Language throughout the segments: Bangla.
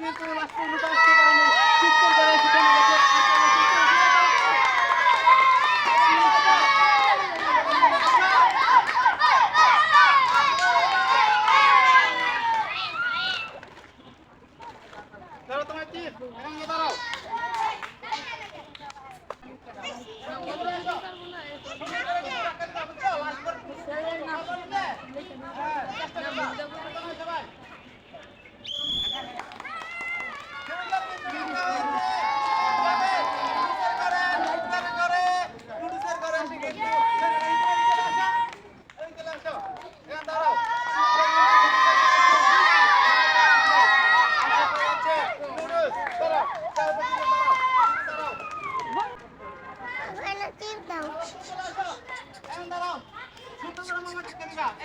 Movimento Nacional do Brasil.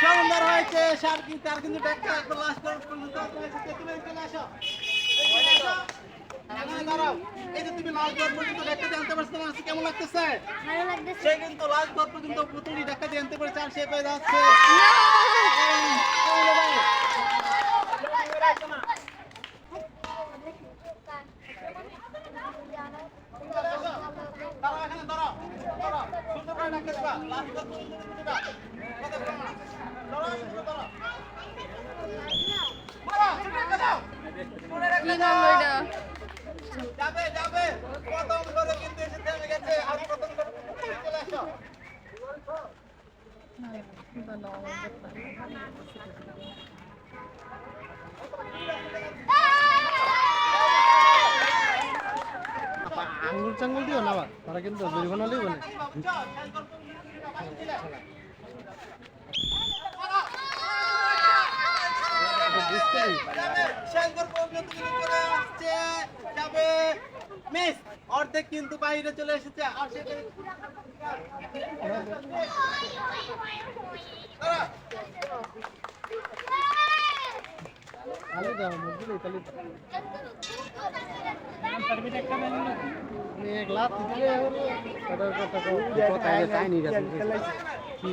সুন্দর হয়েছে সার কিন্তু আর কিন্তু ব্যাখ্যা লাস্ট পর্যন্ত চলে আসো কেমন লাগতেছে সে কিন্তু লাস্ট ঘর পর্যন্ত পুতুলি দেখা দিয়ে আনতে পেরেছে আর সে পেয়ে যাচ্ছে ধরো ধরো কি করল এটা? যাবে যাবে। প্রথম করে কিন্তু এসে থেমে গেছে। আর প্রথম করে চলে আসো আঙুল চাঙ্গুল দিও না তারা কিন্তু জরিমানা লিখবে না। অর্ধেক কিন্তু বাইরে চলে এসেছে আর সে দাঁড়া। দাও বুঝলি খালি দাও এক লাখ দিলে ওটা কথা কথা চাইনি কি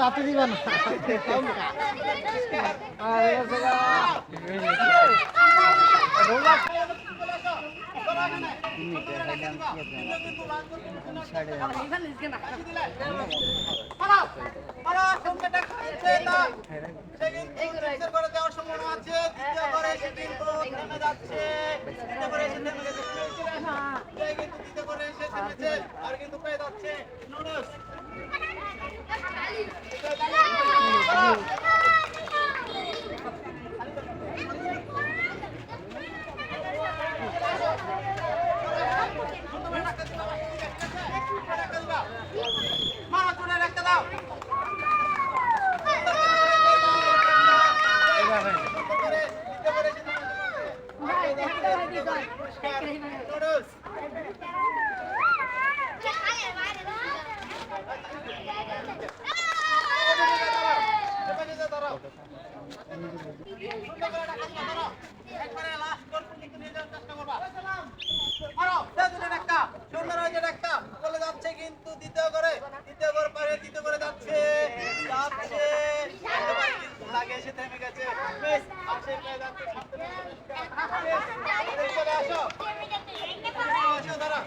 হাতে দিবা না আর কিন্তু পেয়ে যাচ্ছে নুডলস মারা তুলে রাখতে দাও নুডলস কিন্তু দ্বিতীয় করে দ্বিতীয় করে পারে দ্বিতীয় করে যাচ্ছে যাচ্ছে একেবারে কিন্তু লাগে এসে থেমে গেছে বেশ আসে পেয়ে যাচ্ছে সামনে বেশ, চলে আসো চলে আসো দাঁড়া